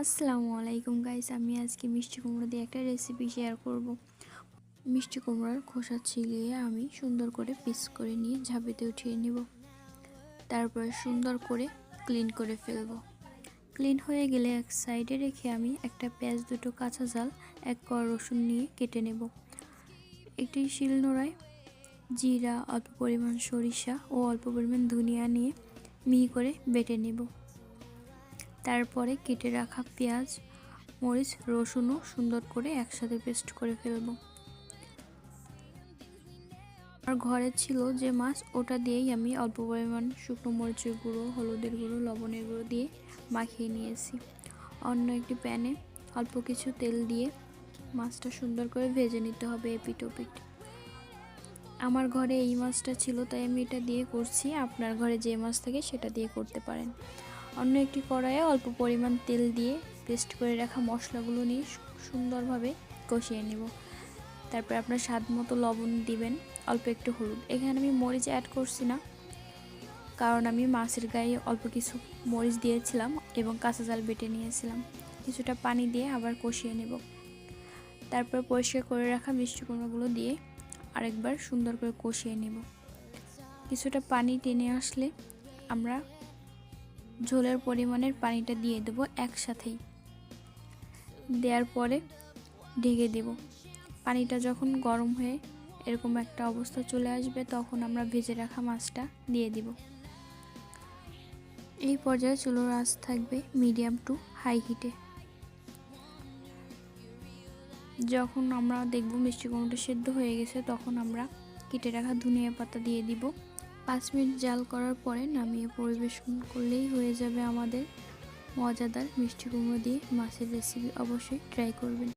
আসসালামু আলাইকুম গাইস আমি আজকে মিষ্টি কুমড়ো দিয়ে একটা রেসিপি শেয়ার করব। মিষ্টি কুমড়োর খোসা ছিলিয়ে আমি সুন্দর করে পিস করে নিয়ে ঝাঁপিতে উঠিয়ে নেব। তারপর সুন্দর করে ক্লিন করে ফেলব। ক্লিন হয়ে গেলে এক সাইডে রেখে আমি একটা পেঁয়াজ, দুটো কাঁচা জাল এক কর রসুন নিয়ে কেটে নেব। একটি শিলনোড়ায় জিরা, অল্প পরিমাণ সরিষা ও অল্প পরিমাণ ধনিয়া নিয়ে মিহি করে বেটে নেব। তারপরে কেটে রাখা পেঁয়াজ, মরিচ রসুনও সুন্দর করে একসাথে পেস্ট করে ফেলব। আর ঘরে ছিল যে মাছ, ওটা দিয়েই আমি অল্প পরিমাণ শুকনো মরিচের গুঁড়ো, হলুদের গুঁড়ো, লবণের গুঁড়ো দিয়ে মাখিয়ে নিয়েছি। অন্য একটি প্যানে অল্প কিছু তেল দিয়ে মাছটা সুন্দর করে ভেজে নিতে হবে এপিট ওপিট আমার ঘরে এই মাছটা ছিল, তাই আমি এটা দিয়ে করছি। আপনার ঘরে যে মাছ থাকে সেটা দিয়ে করতে পারেন। অন্য একটি কড়াইয়ে অল্প পরিমাণ তেল দিয়ে পেস্ট করে রাখা মশলাগুলো নিয়ে সুন্দরভাবে কষিয়ে নেব। তারপর আপনার স্বাদ মতো লবণ দিবেন, অল্প একটু হলুদ। এখানে আমি মরিচ অ্যাড করছি না, কারণ আমি মাছের গায়ে অল্প কিছু মরিচ দিয়েছিলাম এবং কাঁচা জাল বেটে নিয়েছিলাম। কিছুটা পানি দিয়ে আবার কষিয়ে নেব। তারপর পরিষ্কার করে রাখা মিষ্টি কুমড়োগুলো দিয়ে আরেকবার সুন্দর করে কষিয়ে নেব। কিছুটা পানি টেনে আসলে আমরা ঝোলের পরিমাণের পানিটা দিয়ে দেবো একসাথেই। দেওয়ার পরে ঢেকে দেব। পানিটা যখন গরম হয়ে এরকম একটা অবস্থা চলে আসবে, তখন আমরা ভেজে রাখা মাছটা দিয়ে দিব। এই পর্যায়ে চুলোর আঁচ থাকবে মিডিয়াম টু হাই হিটে। যখন আমরা দেখব মিষ্টি কুমড়োটা সেদ্ধ হয়ে গেছে, তখন আমরা কেটে রাখা ধনিয়া পাতা দিয়ে দিব। পাঁচ মিনিট জাল করার পরে নামিয়ে পরিবেশন করলেই হয়ে যাবে আমাদের মজাদার মিষ্টি কুমড়ো দিয়ে মাছের রেসিপি অবশ্যই ট্রাই করবেন।